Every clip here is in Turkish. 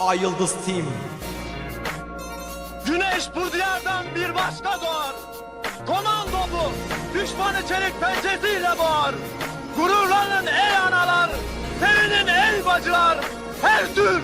Ay Yıldız Team. Güneş bu diyardan bir başka doğar. Komando bu. Düşmanı çelik pençesiyle boğar. Gururlanın ey analar. Sevinin ey bacılar. Her Türk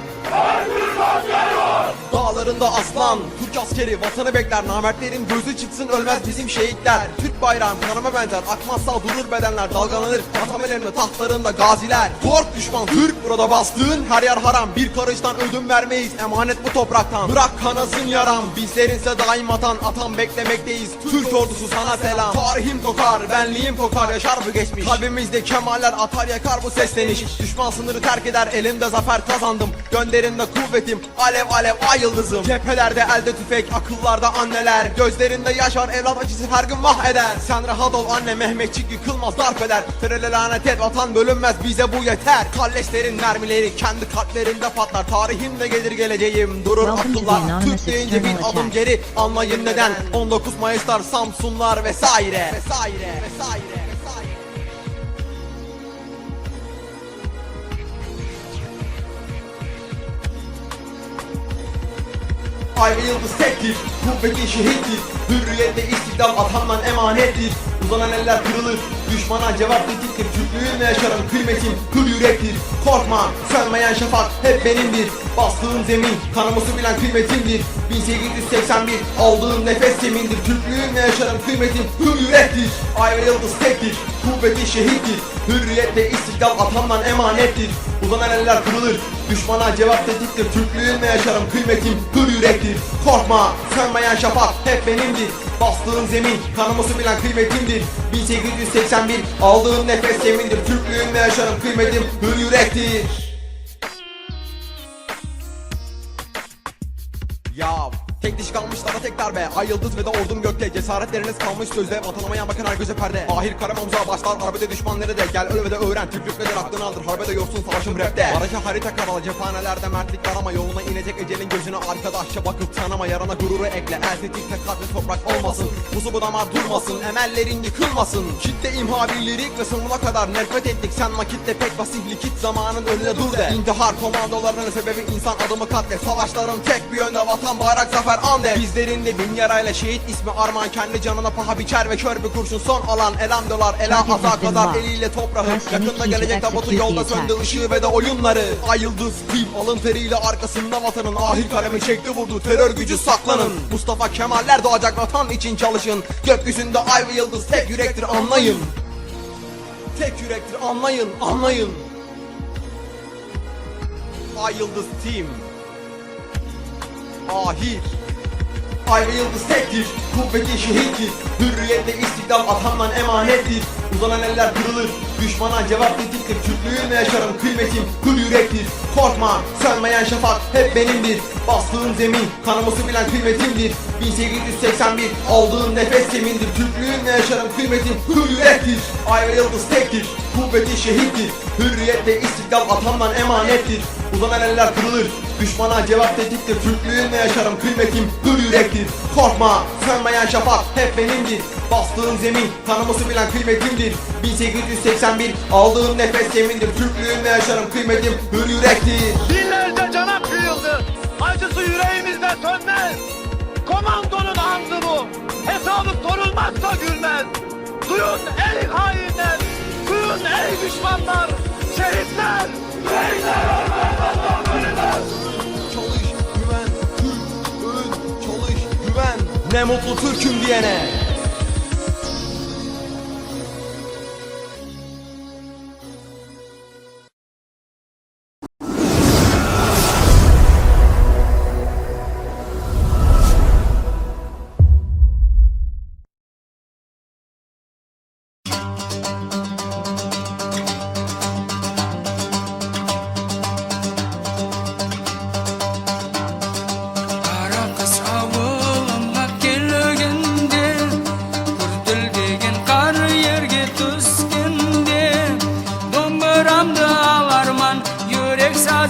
Dağlarında aslan, Türk askeri vatanı bekler Namertlerin gözü çıksın ölmez bizim şehitler. Türk bayrağım kanıma benzer akmazsa durur bedenler Dalgalanır. Atamelerinde tahtlarında gaziler. Kork düşman Türk burada bastığın her yer haram. Bir karıştan ödün vermeyiz emanet bu topraktan. Bırak kanasın yaram bizlerinse daim Atan beklemekteyiz Türk ordusu sana selam. Tarihim kokar benliğim kokar yaşar bu geçmiş? Kalbimizde kemaller atar yakar bu sesleniş. Düşman sınırı terk eder elimde zafer kazandım Gönderimde kuvvetim alev alev ay yıldızım. Cephelerde elde tüfek akıllarda anneler. Gözlerinde yaş var evlat acısı her gün vah eder. Sen rahat ol anne Mehmetçik yıkılmaz darp eder. Terele lanet et vatan bölünmez bize bu yeter. Kalleşlerin mermileri kendi kalplerinde patlar. Tarihimde gelir geleceğim durur akıllar. Türk deyince bin adım geri. Anlayın neden? 19 Mayıslar Samsunlar vesaire. Vesaire vesaire ve yıldız tektir, kuvveti şehittir. Hürriyette istiklal atandan emanettir. Uzanan eller kırılır, düşmana cevap tetiktir Türklüğümle yaşarım kıymetim. Hür yürektir. Korkma, sönmeyen şafak hep benimdir. Bastığım zemin, kanımı su bilen kıymetimdir. 1881, aldığım nefes semindir Türklüğümle yaşarım kıymetim. Hür yürektir. Ay ve yıldız tektir, kuvveti şehittir. Hürriyette istiklal atandan emanettir. Uzanan eller kırılır, düşmana cevap tetiktir Türklüğümle yaşarım kıymetim. Hür yürektir. Korkma, sönmeyen şafak hep benimdir. Bastığım zemin, kanımı su bilen kıymetimdir 1881, aldığım nefes yemindir. Türklüğümle yaşarım kıymetim hür yürektir. Ya Tek diş kalmışlara tek darbe Ay yıldız ve de ordum gökte. Cesaretleriniz kalmış sözde. Vatanıma bakın her göze perde. Ahir kara omza başlar Harbede düşman nerede? Gel öl ve de öğren Türklük nedir aklını aldır. Harbede yoksun savaşım rapte. Barışa harita karalı Cephanelerde mertlik var ama Yoluna inecek ecelin gözüne Arkadaşça bakıp tanıma. Yarana gururu ekle El tetikte kalbi toprak olmasın. Buzu bu damar durmasın Emellerin yıkılmasın. Kitle imha bir lirik ve sonuna kadar nefret ettik. Sen vakitte pek pasiflik Git zamanın önüne dur de. İntihar komandolarının sebebi insan adımı katle Savaşların tek bir yönde vatan bayrak zafer an de. Bizlerin de bin yarayla şehit ismi armağan Kendi canına paha biçer ve kör bir kurşun. Son alan Elam dolar ela aza kadar eliyle toprağı. Yakında gelecek tabutu yolda söndü ışığı ve de oyunları. Ay yıldız tim alın teriyle arkasında vatanın. Ahir kalemi çekti vurdu terör gücü saklanın. Mustafa Kemaller doğacak vatan için çalışın. Gökyüzünde ay ve yıldız tek yürektir anlayın. Tek yürektir anlayın anlayın. Ay yıldız team Ahir Ay ve yıldız tektir, kuvveti şehittir. Hürriyette istiklal atandan emanettir. Uzanan eller kırılır, düşmana cevap tetiktir Türklüğümle yaşarım kıymetim hür yürektir. Korkma, sönmeyen şafak hep benimdir. Bastığım zemin, kanımı su bilen kıymetimdir. 1881, aldığım nefes yemindir Türklüğümle yaşarım kıymetim hür yürektir. Ay ve yıldız tektir, kuvveti şehittir. Hürriyette istiklal atandan emanettir. Uzanan eller kırılır, düşmana cevap tetiktir Türklüğümle yaşarım kıymetim hür yürektir. Korkma, sönmeyen şafak hep benimdir. Bastığım zemin, kanımı su bilen kıymetimdir. 1881, aldığım nefes yemindir. Türklüğümle yaşarım kıymetim hür yürektir. Binlerce cana kıyıldı. Acısı yüreğimizde sönmez. Komandonun andı bu. Hesabı sorulmazsa Duyun ey düşmanlar. Şehitler. Şehitler ölmez. Ölmez. Çalış, güven, Türk, öğün, çalış, güven Ne mutlu Türk'üm diyene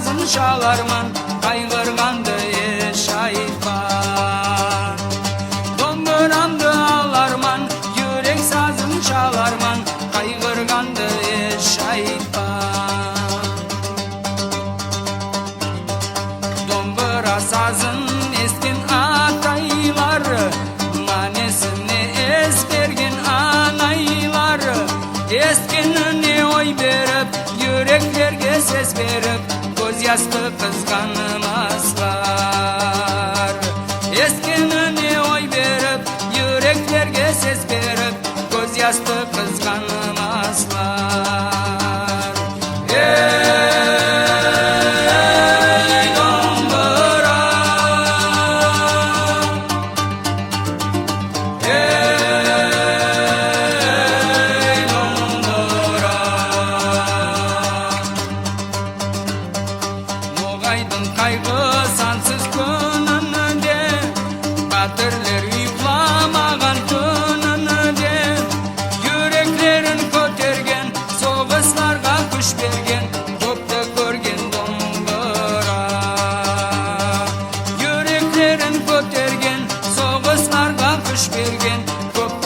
Yazın şalarman kaygırgandı şayfan. Dondurandı ağlarman yürek sazın çalarman Kaygırgandı şayfan. Dombura sazın eskin atayları Manesini esbergin anayları Eskinini oy berip yüreklerge ses verip purpose, gonna again. For